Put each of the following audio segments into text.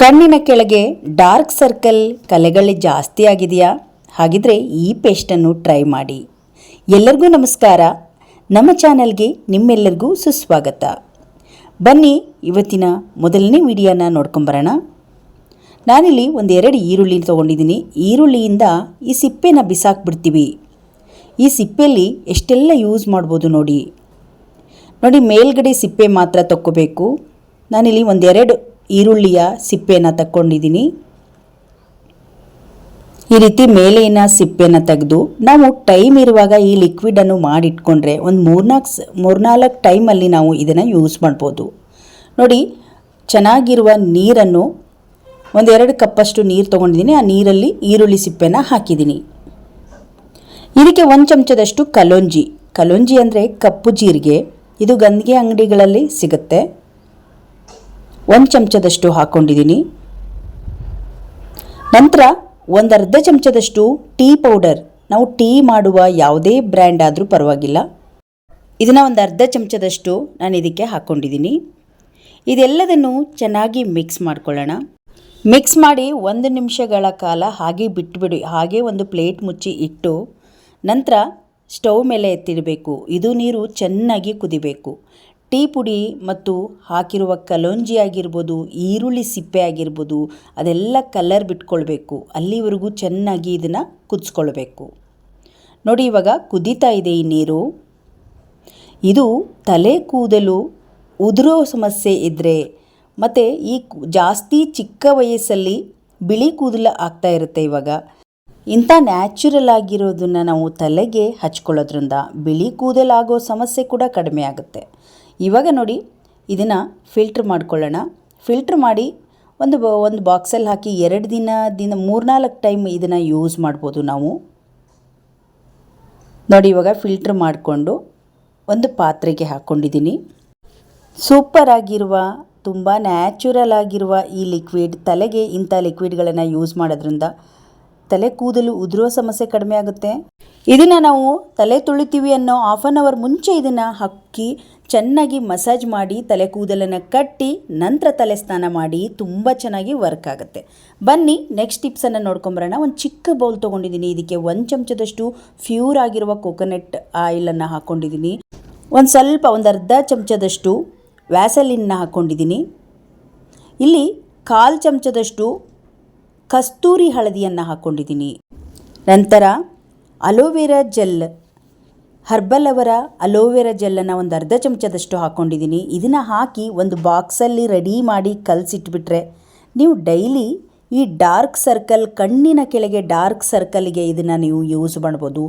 ಕಣ್ಣಿನ ಕೆಳಗೆ dark circle ಕಲೆಗಳು ಜಾಸ್ತಿ ಆಗಿದೆಯಾ ಹಾಗಿದ್ರೆ ಈ ಪೇಸ್ಟನ್ನು ಟ್ರೈ ಮಾಡಿ. ಎಲ್ಲರಿಗೂ ನಮಸ್ಕಾರ. ನಮ್ಮ ಚಾನಲ್ಗೆ ನಿಮ್ಮೆಲ್ಲರಿಗೂ ಸುಸ್ವಾಗತ. ಬನ್ನಿ, ಇವತ್ತಿನ ಮೊದಲನೇ ವಿಡಿಯೋನ ನೋಡ್ಕೊಂಬರೋಣ. ನಾನಿಲ್ಲಿ ಒಂದೆರಡು ಈರುಳ್ಳಿ ತೊಗೊಂಡಿದ್ದೀನಿ. ಈರುಳ್ಳಿಯಿಂದ ಈ ಸಿಪ್ಪೆನ ಬಿಸಾಕ್ಬಿಡ್ತೀವಿ. ಈ ಸಿಪ್ಪೆಯಲ್ಲಿ ಎಷ್ಟೆಲ್ಲ ಯೂಸ್ ಮಾಡ್ಬೋದು ನೋಡಿ. ನೋಡಿ, ಮೇಲ್ಗಡೆ ಸಿಪ್ಪೆ ಮಾತ್ರ ತಕ್ಕೋಬೇಕು. ನಾನಿಲ್ಲಿ ಒಂದೆರಡು ಈರುಳ್ಳಿಯ ಸಿಪ್ಪೆಯನ್ನು ತಕ್ಕೊಂಡಿದ್ದೀನಿ. ಈ ರೀತಿ ಮೇಲಿನ ಸಿಪ್ಪೆನ ತೆಗೆದು ನಾವು ಟೈಮ್ ಇರುವಾಗ ಈ ಲಿಕ್ವಿಡನ್ನು ಮಾಡಿಟ್ಕೊಂಡ್ರೆ ಒಂದು ಮೂರ್ನಾಲ್ಕು ಮೂರ್ನಾಲ್ಕು ಟೈಮಲ್ಲಿ ನಾವು ಇದನ್ನು ಯೂಸ್ ಮಾಡ್ಬೋದು. ನೋಡಿ, ಚೆನ್ನಾಗಿರುವ ನೀರನ್ನು ಒಂದೆರಡು ಕಪ್ಪಷ್ಟು ನೀರು ತೊಗೊಂಡಿದ್ದೀನಿ. ಆ ನೀರಲ್ಲಿ ಈರುಳ್ಳಿ ಸಿಪ್ಪೆನ ಹಾಕಿದ್ದೀನಿ. ಇದಕ್ಕೆ ಒಂದು ಚಮಚದಷ್ಟು ಕಲೊಂಜಿ. ಕಲೊಂಜಿ ಅಂದರೆ ಕಪ್ಪು ಜೀರಿಗೆ. ಇದು ಗಂದಿಗೆ ಅಂಗಡಿಗಳಲ್ಲಿ ಸಿಗುತ್ತೆ. ಒಂದು ಚಮಚದಷ್ಟು ಹಾಕ್ಕೊಂಡಿದ್ದೀನಿ ನಂತರ ಒಂದು ಅರ್ಧ ಚಮಚದಷ್ಟು ಟೀ ಪೌಡರ್. ನಾವು ಟೀ ಮಾಡುವ ಯಾವುದೇ ಬ್ರ್ಯಾಂಡ್ ಆದರೂ ಪರವಾಗಿಲ್ಲ. ಇದನ್ನು ಒಂದು ಅರ್ಧ ಚಮಚದಷ್ಟು ನಾನು ಇದಕ್ಕೆ ಹಾಕ್ಕೊಂಡಿದ್ದೀನಿ ಇದೆಲ್ಲದನ್ನು ಚೆನ್ನಾಗಿ ಮಿಕ್ಸ್ ಮಾಡ್ಕೊಳ್ಳೋಣ. ಮಿಕ್ಸ್ ಮಾಡಿ ಒಂದು ನಿಮಿಷಗಳ ಕಾಲ ಹಾಗೆ ಬಿಟ್ಟುಬಿಡಿ ಹಾಗೆ ಒಂದು ಪ್ಲೇಟ್ ಮುಚ್ಚಿ ಇಟ್ಟು ನಂತರ ಸ್ಟವ್ ಮೇಲೆ ಎತ್ತಿಡಬೇಕು. ಇದು ನೀರು ಚೆನ್ನಾಗಿ ಕುದಿಬೇಕು. ಟೀ ಪುಡಿ ಮತ್ತು ಹಾಕಿರುವ ಕಲೋಂಜಿ ಆಗಿರ್ಬೋದು, ಈರುಳ್ಳಿ ಸಿಪ್ಪೆ ಆಗಿರ್ಬೋದು, ಅದೆಲ್ಲ ಕಲರ್ ಬಿಟ್ಕೊಳ್ಬೇಕು. ಅಲ್ಲಿವರೆಗೂ ಚೆನ್ನಾಗಿ ಇದನ್ನು ಕುದಿಸ್ಕೊಳ್ಬೇಕು. ನೋಡಿ ಇವಾಗ ಕುದೀತಾ ಇದೆ ಈ ನೀರು. ಇದು ತಲೆ ಕೂದಲು ಉದುರೋ ಸಮಸ್ಯೆ ಇದ್ದರೆ ಮತ್ತು ಈ ಜಾಸ್ತಿ ಚಿಕ್ಕ ವಯಸ್ಸಲ್ಲಿ ಬಿಳಿ ಕೂದಲು ಆಗ್ತಾ ಇರುತ್ತೆ ಇವಾಗ. ಇಂಥ ನ್ಯಾಚುರಲ್ ಆಗಿರೋದನ್ನು ನಾವು ತಲೆಗೆ ಹಚ್ಕೊಳ್ಳೋದ್ರಿಂದ ಬಿಳಿ ಕೂದಲಾಗೋ ಸಮಸ್ಯೆ ಕೂಡ ಕಡಿಮೆ ಆಗುತ್ತೆ. ಇವಾಗ ನೋಡಿ ಇದನ್ನು ಫಿಲ್ಟ್ರ್ ಮಾಡ್ಕೊಳ್ಳೋಣ. ಫಿಲ್ಟ್ರ್ ಮಾಡಿ ಒಂದು ಒಂದು ಬಾಕ್ಸಲ್ಲಿ ಹಾಕಿ ಎರಡು ದಿನ ದಿನ ಮೂರ್ನಾಲ್ಕು ಟೈಮ್ ಇದನ್ನು ಯೂಸ್ ಮಾಡ್ಬೋದು ನಾವು. ನೋಡಿ ಇವಾಗ ಫಿಲ್ಟ್ರ್ ಮಾಡಿಕೊಂಡು ಒಂದು ಪಾತ್ರೆಗೆ ಹಾಕ್ಕೊಂಡಿದ್ದೀನಿ ಸೂಪರ್ ಆಗಿರುವ, ತುಂಬ ನ್ಯಾಚುರಲ್ ಆಗಿರುವ ಈ ಲಿಕ್ವಿಡ್ ತಲೆಗೆ ಇಂಥ ಲಿಕ್ವಿಡ್ಗಳನ್ನು ಯೂಸ್ ಮಾಡೋದ್ರಿಂದ ತಲೆ ಕೂದಲು ಉದುರುವ ಸಮಸ್ಯೆ ಕಡಿಮೆ ಆಗುತ್ತೆ. ಇದನ್ನು ನಾವು ತಲೆ ತುಳಿತೀವಿ ಅನ್ನೋ ಹಾಫ್ ಆನ್ ಅವರ್ ಮುಂಚೆ ಇದನ್ನು ಹಾಕಿ ಚೆನ್ನಾಗಿ ಮಸಾಜ್ ಮಾಡಿ ತಲೆ ಕೂದಲನ್ನು ಕಟ್ಟಿ ನಂತರ ತಲೆ ಸ್ನಾನ ಮಾಡಿ ತುಂಬ ಚೆನ್ನಾಗಿ ವರ್ಕ್ ಆಗುತ್ತೆ. ಬನ್ನಿ ನೆಕ್ಸ್ಟ್ ಟಿಪ್ಸನ್ನು ನೋಡ್ಕೊಂಬರೋಣ. ಒಂದು ಚಿಕ್ಕ ಬೌಲ್ ತೊಗೊಂಡಿದ್ದೀನಿ. ಇದಕ್ಕೆ ಒಂದು ಚಮಚದಷ್ಟು ಫ್ಯೂರ್ ಆಗಿರುವ ಕೋಕೋನಟ್ ಆಯಿಲನ್ನು ಹಾಕ್ಕೊಂಡಿದ್ದೀನಿ ಒಂದು ಸ್ವಲ್ಪ, ಒಂದು ಅರ್ಧ ಚಮಚದಷ್ಟು ವ್ಯಾಸಲಿನ್ನ ಹಾಕ್ಕೊಂಡಿದ್ದೀನಿ ಇಲ್ಲಿ ಕಾಲು ಚಮಚದಷ್ಟು ಕಸ್ತೂರಿ ಹಳದಿಯನ್ನು ಹಾಕ್ಕೊಂಡಿದ್ದೀನಿ ನಂತರ ಅಲೋವೆರಾ ಜೆಲ್ ಹರ್ಬಲ್ ಅವರ ಅಲೋವೆರಾ ಜೆಲ್ಲನ್ನು ಒಂದು ಅರ್ಧ ಚಮಚದಷ್ಟು ಹಾಕ್ಕೊಂಡಿದ್ದೀನಿ ಇದನ್ನು ಹಾಕಿ ಒಂದು ಬಾಕ್ಸಲ್ಲಿ ರೆಡಿ ಮಾಡಿ ಕಲಸಿಟ್ಬಿಟ್ರೆ ನೀವು ಡೈಲಿ ಈ ಡಾರ್ಕ್ ಸರ್ಕಲ್, ಕಣ್ಣಿನ ಕೆಳಗೆ ಡಾರ್ಕ್ ಸರ್ಕಲ್ಗೆ ಇದನ್ನು ನೀವು ಯೂಸ್ ಮಾಡ್ಬೋದು.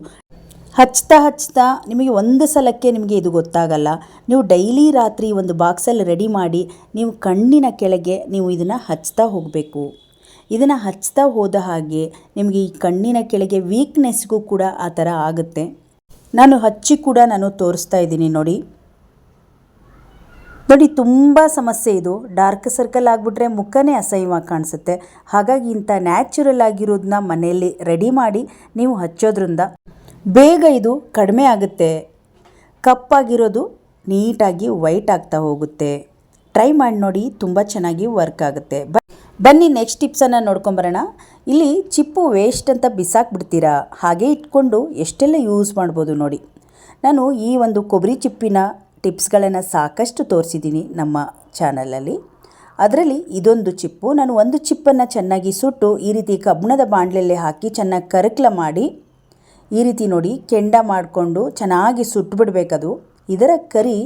ಹಚ್ತಾ ಹಚ್ತಾ ನಿಮಗೆ ಒಂದು ಸಲಕ್ಕೆ ನಿಮಗೆ ಇದು ಗೊತ್ತಾಗಲ್ಲ. ನೀವು ಡೈಲಿ ರಾತ್ರಿ ಒಂದು ಬಾಕ್ಸಲ್ಲಿ ರೆಡಿ ಮಾಡಿ ನೀವು ಕಣ್ಣಿನ ಕೆಳಗೆ ನೀವು ಇದನ್ನು ಹಚ್ತಾ ಹೋಗಬೇಕು. ಇದನ್ನು ಹಚ್ತಾ ಹೋದ ಹಾಗೆ ನಿಮಗೆ ಈ ಕಣ್ಣಿನ ಕೆಳಗೆ ವೀಕ್ನೆಸ್ಗೂ ಕೂಡ ಆ ಥರ ಆಗುತ್ತೆ. ನಾನು ಹಚ್ಚಿ ಕೂಡ ನಾನು ತೋರಿಸ್ತಾ ಇದ್ದೀನಿ ನೋಡಿ. ನೋಡಿ, ತುಂಬ ಸಮಸ್ಯೆ ಇದು. ಡಾರ್ಕ್ ಸರ್ಕಲ್ ಆಗಿಬಿಟ್ರೆ ಮುಖನೇ ಅಸಹ್ಯವಾಗಿ ಕಾಣಿಸುತ್ತೆ. ಹಾಗಾಗಿ ಇಂಥ ನ್ಯಾಚುರಲ್ ಆಗಿರೋದನ್ನ ಮನೆಯಲ್ಲಿ ರೆಡಿ ಮಾಡಿ ನೀವು ಹಚ್ಚೋದ್ರಿಂದ ಬೇಗ ಇದು ಕಡಿಮೆ ಆಗುತ್ತೆ. ಕಪ್ಪಾಗಿರೋದು ನೀಟಾಗಿ ವೈಟ್ ಆಗ್ತಾ ಹೋಗುತ್ತೆ. ಟ್ರೈ ಮಾಡಿ ನೋಡಿ, ತುಂಬ ಚೆನ್ನಾಗಿ ವರ್ಕ್ ಆಗುತ್ತೆ. ಬನ್ನಿ ನೆಕ್ಸ್ಟ್ ಟಿಪ್ಸನ್ನು ನೋಡ್ಕೊಂಬರೋಣ. ಇಲ್ಲಿ ಚಿಪ್ಪು ವೇಸ್ಟ್ ಅಂತ ಬಿಸಾಕ್ಬಿಡ್ತೀರಾ? ಹಾಗೆ ಇಟ್ಕೊಂಡು ಎಷ್ಟೆಲ್ಲ ಯೂಸ್ ಮಾಡ್ಬೋದು ನೋಡಿ. ನಾನು ಈ ಒಂದು ಕೊಬ್ಬರಿ ಚಿಪ್ಪಿನ ಟಿಪ್ಸ್ಗಳನ್ನು ಸಾಕಷ್ಟು ತೋರಿಸಿದ್ದೀನಿ ನಮ್ಮ ಚಾನಲಲ್ಲಿ ಅದರಲ್ಲಿ ಇದೊಂದು ಚಿಪ್ಪು. ನಾನು ಒಂದು ಚಿಪ್ಪನ್ನು ಚೆನ್ನಾಗಿ ಸುಟ್ಟು ಈ ರೀತಿ ಕಬ್ಬಣದ ಬಾಣಲೆಯಲ್ಲಿ ಹಾಕಿ ಚೆನ್ನಾಗಿ ಕರಕ್ಲ ಮಾಡಿ ಈ ರೀತಿ ನೋಡಿ ಕೆಂಡ ಮಾಡಿಕೊಂಡು ಚೆನ್ನಾಗಿ ಸುಟ್ಟುಬಿಡ್ಬೇಕದು ಇದರ ಕರಿ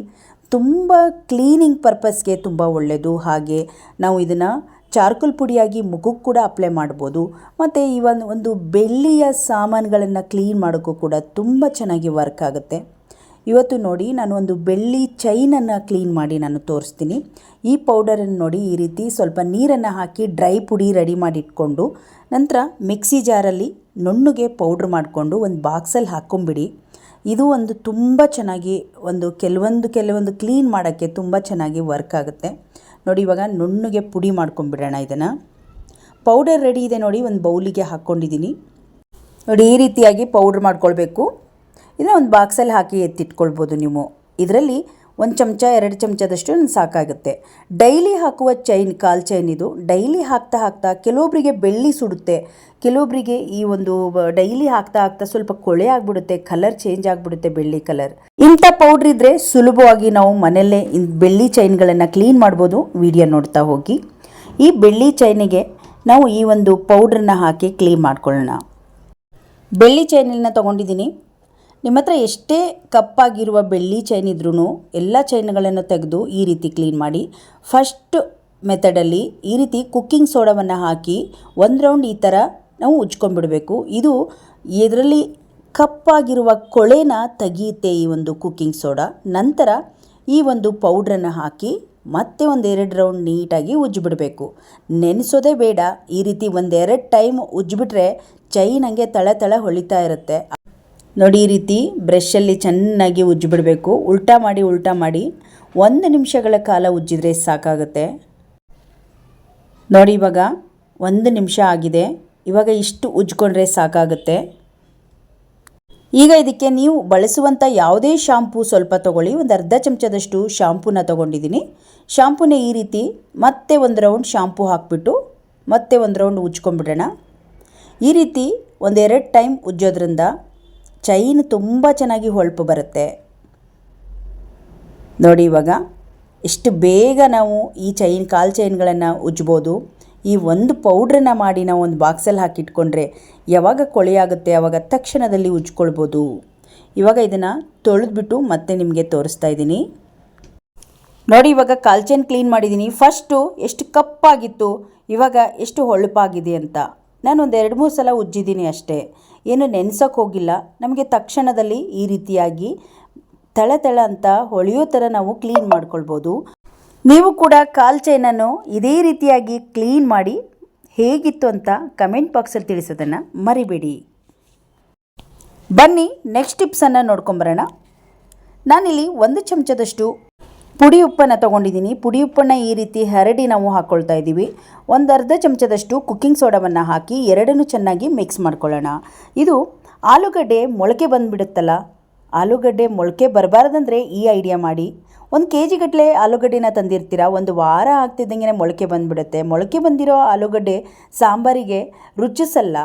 ತುಂಬ ಕ್ಲೀನಿಂಗ್ ಪರ್ಪಸ್ಗೆ ತುಂಬ ಒಳ್ಳೆಯದು ಹಾಗೆ ನಾವು ಇದನ್ನು ಚಾರ್ಕೋಲ್ ಪುಡಿಯಾಗಿ ಮುಖಕ್ಕೆ ಕೂಡ ಅಪ್ಲೈ ಮಾಡ್ಬೋದು. ಮತ್ತು ಈ ಒಂದು ಒಂದು ಬೆಳ್ಳಿಯ ಸಾಮಾನುಗಳನ್ನು ಕ್ಲೀನ್ ಮಾಡೋಕ್ಕೂ ಕೂಡ ತುಂಬ ಚೆನ್ನಾಗಿ ವರ್ಕ್ ಆಗುತ್ತೆ. ಇವತ್ತು ನೋಡಿ, ನಾನು ಒಂದು ಬೆಳ್ಳಿ ಚೈನನ್ನು ಕ್ಲೀನ್ ಮಾಡಿ ನಾನು ತೋರಿಸ್ತೀನಿ. ಈ ಪೌಡರನ್ನು ನೋಡಿ ಈ ರೀತಿ ಸ್ವಲ್ಪ ನೀರನ್ನು ಹಾಕಿ ಡ್ರೈ ಪುಡಿ ರೆಡಿ ಮಾಡಿ ಇಟ್ಕೊಂಡು ನಂತರ ಮಿಕ್ಸಿ ಜಾರಲ್ಲಿ ನುಣ್ಣಗೆ ಪೌಡ್ರ್ ಮಾಡಿಕೊಂಡು ಒಂದು ಬಾಕ್ಸಲ್ಲಿ ಹಾಕ್ಕೊಂಬಿಡಿ ಇದು ಒಂದು ತುಂಬ ಚೆನ್ನಾಗಿ ಒಂದು ಕೆಲವೊಂದು ಕೆಲವೊಂದು ಕ್ಲೀನ್ ಮಾಡೋಕ್ಕೆ ತುಂಬ ಚೆನ್ನಾಗಿ ವರ್ಕ್ ಆಗುತ್ತೆ. ನೋಡಿ ಇವಾಗ ನುಣ್ಣಗೆ ಪುಡಿ ಮಾಡ್ಕೊಂಡ್ಬಿಡೋಣ ಇದನ್ನು. ಪೌಡರ್ ರೆಡಿ ಇದೆ ನೋಡಿ, ಒಂದು ಬೌಲಿಗೆ ಹಾಕ್ಕೊಂಡಿದ್ದೀನಿ ನೋಡಿ ಈ ರೀತಿಯಾಗಿ ಪೌಡ್ರ್ ಮಾಡ್ಕೊಳ್ಬೇಕು. ಇದನ್ನ ಒಂದು ಬಾಕ್ಸಲ್ಲಿ ಹಾಕಿ ಎತ್ತಿಟ್ಕೊಳ್ಬೋದು ನೀವು. ಇದರಲ್ಲಿ ಒಂದು ಚಮಚ, ಎರಡು ಚಮಚದಷ್ಟು ಸಾಕಾಗುತ್ತೆ. ಡೈಲಿ ಹಾಕುವ ಚೈನ್ ಕಾಲ್ ಚೈನ್ ಇದು. ಡೈಲಿ ಹಾಕ್ತಾ ಹಾಕ್ತಾ ಕೆಲವೊಬ್ಬರಿಗೆ ಬೆಳ್ಳಿ ಸುಡುತ್ತೆ. ಕೆಲವೊಬ್ಬರಿಗೆ ಈ ಒಂದು ಡೈಲಿ ಹಾಕ್ತಾ ಹಾಕ್ತಾ ಸ್ವಲ್ಪ ಕೊಳೆ ಆಗಿಬಿಡುತ್ತೆ ಕಲರ್ ಚೇಂಜ್ ಆಗಿಬಿಡುತ್ತೆ ಬೆಳ್ಳಿ ಕಲರ್ ಇಂಥ ಪೌಡ್ರ್ ಇದ್ದರೆ ಸುಲಭವಾಗಿ ನಾವು ಮನೆಯಲ್ಲೇ ಬೆಳ್ಳಿ ಚೈನ್ಗಳನ್ನು ಕ್ಲೀನ್ ಮಾಡ್ಬೋದು. ವಿಡಿಯೋ ನೋಡ್ತಾ ಹೋಗಿ. ಈ ಬೆಳ್ಳಿ ಚೈನಿಗೆ ನಾವು ಈ ಒಂದು ಪೌಡ್ರನ್ನ ಹಾಕಿ ಕ್ಲೀನ್ ಮಾಡ್ಕೊಳ್ಳೋಣ. ಬೆಳ್ಳಿ ಚೈನನ್ನ ತೊಗೊಂಡಿದ್ದೀನಿ. ನಿಮ್ಮ ಹತ್ರ ಎಷ್ಟೇ ಕಪ್ಪಾಗಿರುವ ಬೆಳ್ಳಿ ಚೈನ್ ಇದ್ರೂ ಎಲ್ಲ ಚೈನ್ಗಳನ್ನು ತೆಗೆದು ಈ ರೀತಿ ಕ್ಲೀನ್ ಮಾಡಿ ಫಸ್ಟ್ ಮೆಥಡಲ್ಲಿ ಈ ರೀತಿ ಕುಕ್ಕಿಂಗ್ ಸೋಡಾವನ್ನು ಹಾಕಿ ಒಂದು ರೌಂಡ್ ಈ ಥರ ನಾವು ಉಜ್ಕೊಂಡ್ಬಿಡಬೇಕು. ಇದು ಇದರಲ್ಲಿ ಕಪ್ಪಾಗಿರುವ ಕೊಳೆನ ತೆಗೆಯುತ್ತೆ ಈ ಒಂದು ಕುಕ್ಕಿಂಗ್ ಸೋಡಾ. ನಂತರ ಈ ಒಂದು ಪೌಡ್ರನ್ನು ಹಾಕಿ ಮತ್ತೆ ಒಂದೆರಡು ರೌಂಡ್ ನೀಟಾಗಿ ಉಜ್ಜಿಬಿಡಬೇಕು. ನೆನೆಸೋದೇ ಬೇಡ, ಈ ರೀತಿ ಒಂದೆರಡು ಟೈಮ್ ಉಜ್ಜಿಬಿಟ್ರೆ ಚೈನ್ ಹಂಗೆ ತಳ ತಳ ಹೊಳಿತಾ ಇರುತ್ತೆ. ನೋಡಿ ಈ ರೀತಿ ಬ್ರಷಲ್ಲಿ ಚೆನ್ನಾಗಿ ಉಜ್ಜಿಬಿಡಬೇಕು. ಉಲ್ಟಾ ಮಾಡಿ ಉಲ್ಟಾ ಮಾಡಿ ಒಂದು ನಿಮಿಷಗಳ ಕಾಲ ಉಜ್ಜಿದ್ರೆ ಸಾಕಾಗುತ್ತೆ. ನೋಡಿ ಇವಾಗ ಒಂದು ನಿಮಿಷ ಆಗಿದೆ. ಇವಾಗ ಇಷ್ಟು ಉಜ್ಕೊಂಡ್ರೆ ಸಾಕಾಗುತ್ತೆ. ಈಗ ಇದಕ್ಕೆ ನೀವು ಬಳಸುವಂಥ ಯಾವುದೇ ಶಾಂಪು ಸ್ವಲ್ಪ ತೊಗೊಳ್ಳಿ. ಒಂದು ಅರ್ಧ ಚಮಚದಷ್ಟು ಶಾಂಪೂನ ತೊಗೊಂಡಿದ್ದೀನಿ. ಶಾಂಪೂನ ಈ ರೀತಿ ಮತ್ತೆ ಒಂದು ರೌಂಡ್ ಶಾಂಪೂ ಹಾಕಿಬಿಟ್ಟು ಮತ್ತೆ ಒಂದು ರೌಂಡ್ ಉಜ್ಕೊಂಡ್ಬಿಡೋಣ ಈ ರೀತಿ ಒಂದೆರಡು ಟೈಮ್ ಉಜ್ಜೋದ್ರಿಂದ ಚೈನ್ ತುಂಬ ಚೆನ್ನಾಗಿ ಹೊಳಪು ಬರುತ್ತೆ. ನೋಡಿ ಇವಾಗ ಎಷ್ಟು ಬೇಗ ನಾವು ಈ ಚೈನ್, ಕಾಲು ಚೈನ್ಗಳನ್ನು ಉಜ್ಬೋದು. ಈ ಒಂದು ಪೌಡ್ರನ್ನ ಮಾಡಿ ನಾವು ಒಂದು ಬಾಕ್ಸಲ್ಲಿ ಹಾಕಿಟ್ಕೊಂಡ್ರೆ ಯಾವಾಗ ಕೊಳೆಯಾಗುತ್ತೆ ಆವಾಗ ತಕ್ಷಣದಲ್ಲಿ ಉಜ್ಕೊಳ್ಬೋದು. ಇವಾಗ ಇದನ್ನು ತೊಳೆದ್ಬಿಟ್ಟು ಮತ್ತೆ ನಿಮಗೆ ತೋರಿಸ್ತಾ ಇದ್ದೀನಿ. ನೋಡಿ ಇವಾಗ ಕಾಲ್ ಚೈನ್ ಕ್ಲೀನ್ ಮಾಡಿದ್ದೀನಿ. ಫಸ್ಟು ಎಷ್ಟು ಕಪ್ಪಾಗಿತ್ತು, ಇವಾಗ ಎಷ್ಟು ಹೊಳಪಾಗಿದೆ ಅಂತ. ನಾನು ಒಂದು ಎರಡು ಮೂರು ಸಲ ಉಜ್ಜಿದ್ದೀನಿ ಅಷ್ಟೇ. ಏನು ನೆನೆಸೋಕೆ ಹೋಗಿಲ್ಲ. ನಮಗೆ ತಕ್ಷಣದಲ್ಲಿ ಈ ರೀತಿಯಾಗಿ ತಳ ತಳ ಅಂತ ಹೊಳೆಯೋ ಥರ ನಾವು ಕ್ಲೀನ್ ಮಾಡ್ಕೊಳ್ಬೋದು. ನೀವು ಕೂಡ ಕಾಲ್ ಚೈನನ್ನು ಇದೇ ರೀತಿಯಾಗಿ ಕ್ಲೀನ್ ಮಾಡಿ ಹೇಗಿತ್ತು ಅಂತ ಕಮೆಂಟ್ ಬಾಕ್ಸಲ್ಲಿ ತಿಳಿಸೋದನ್ನು ಮರಿಬೇಡಿ. ಬನ್ನಿ ನೆಕ್ಸ್ಟ್ ಟಿಪ್ಸನ್ನು ನೋಡ್ಕೊಂಬರೋಣ. ನಾನಿಲ್ಲಿ ಒಂದು ಚಮಚದಷ್ಟು ಪುಡಿ ಉಪ್ಪನ್ನು ತೊಗೊಂಡಿದ್ದೀನಿ. ಪುಡಿ ಉಪ್ಪನ್ನು ಈ ರೀತಿ ಹರಡಿ ನಾವು ಹಾಕ್ಕೊಳ್ತಾ ಇದ್ದೀವಿ. ಒಂದು ಅರ್ಧ ಚಮಚದಷ್ಟು ಕುಕ್ಕಿಂಗ್ ಸೋಡಾವನ್ನು ಹಾಕಿ ಎರಡನ್ನೂ ಚೆನ್ನಾಗಿ ಮಿಕ್ಸ್ ಮಾಡ್ಕೊಳ್ಳೋಣ. ಇದು ಆಲೂಗಡ್ಡೆ ಮೊಳಕೆ ಬಂದುಬಿಡುತ್ತಲ್ಲ, ಆಲೂಗಡ್ಡೆ ಮೊಳಕೆ ಬರಬಾರ್ದಂದ್ರೆ ಈ ಐಡಿಯಾ ಮಾಡಿ. ಒಂದು ಕೆ ಜಿಗಟ್ಟಲೆ ಆಲೂಗಡ್ಡೆನ ತಂದಿರ್ತೀರ? ಒಂದು ವಾರ ಆಗ್ತಿದ್ದಂಗೆ ಮೊಳಕೆ ಬಂದುಬಿಡುತ್ತೆ. ಮೊಳಕೆ ಬಂದಿರೋ ಆಲೂಗಡ್ಡೆ ಸಾಂಬಾರಿಗೆ ರುಚಿಸಲ್ಲ.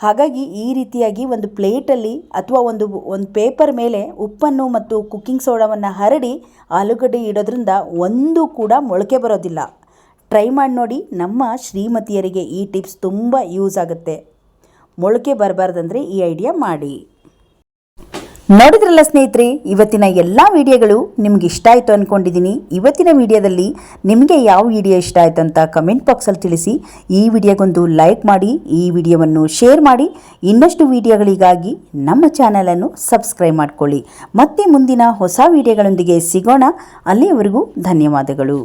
ಹಾಗಾಗಿ ಈ ರೀತಿಯಾಗಿ ಒಂದು ಪ್ಲೇಟಲ್ಲಿ ಅಥವಾ ಒಂದು ಒಂದು ಪೇಪರ್ ಮೇಲೆ ಉಪ್ಪನ್ನು ಮತ್ತು ಕುಕ್ಕಿಂಗ್ ಸೋಡಾವನ್ನು ಹರಡಿ ಆಲೂಗಡ್ಡೆ ಇಡೋದ್ರಿಂದ ಒಂದು ಕೂಡ ಮೊಳಕೆ ಬರೋದಿಲ್ಲ. ಟ್ರೈ ಮಾಡಿ ನೋಡಿ, ನಮ್ಮ ಶ್ರೀಮತಿಯರಿಗೆ ಈ ಟಿಪ್ಸ್ ತುಂಬ ಯೂಸ್ ಆಗುತ್ತೆ. ಮೊಳಕೆ ಬರಬಾರ್ದಂದ್ರೆ ಈ ಐಡಿಯಾ ಮಾಡಿ. ನೋಡಿದ್ರಲ್ಲ ಸ್ನೇಹಿತರೆ, ಇವತ್ತಿನ ಎಲ್ಲ ವಿಡಿಯೋಗಳು ನಿಮ್ಗೆ ಇಷ್ಟ ಆಯಿತು ಅಂದ್ಕೊಂಡಿದ್ದೀನಿ ಇವತ್ತಿನ ವಿಡಿಯೋದಲ್ಲಿ ನಿಮಗೆ ಯಾವ ವಿಡಿಯೋ ಇಷ್ಟ ಆಯಿತು ಅಂತ ಕಮೆಂಟ್ ಬಾಕ್ಸಲ್ಲಿ ತಿಳಿಸಿ. ಈ ವಿಡಿಯೋಗೊಂದು ಲೈಕ್ ಮಾಡಿ, ಈ ವಿಡಿಯೋವನ್ನು ಶೇರ್ ಮಾಡಿ. ಇನ್ನಷ್ಟು ವಿಡಿಯೋಗಳಿಗಾಗಿ ನಮ್ಮ ಚಾನಲನ್ನು ಸಬ್ಸ್ಕ್ರೈಬ್ ಮಾಡಿಕೊಳ್ಳಿ. ಮತ್ತೆ ಮುಂದಿನ ಹೊಸ ವಿಡಿಯೋಗಳೊಂದಿಗೆ ಸಿಗೋಣ. ಅಲ್ಲಿಯವರೆಗೂ ಧನ್ಯವಾದಗಳು.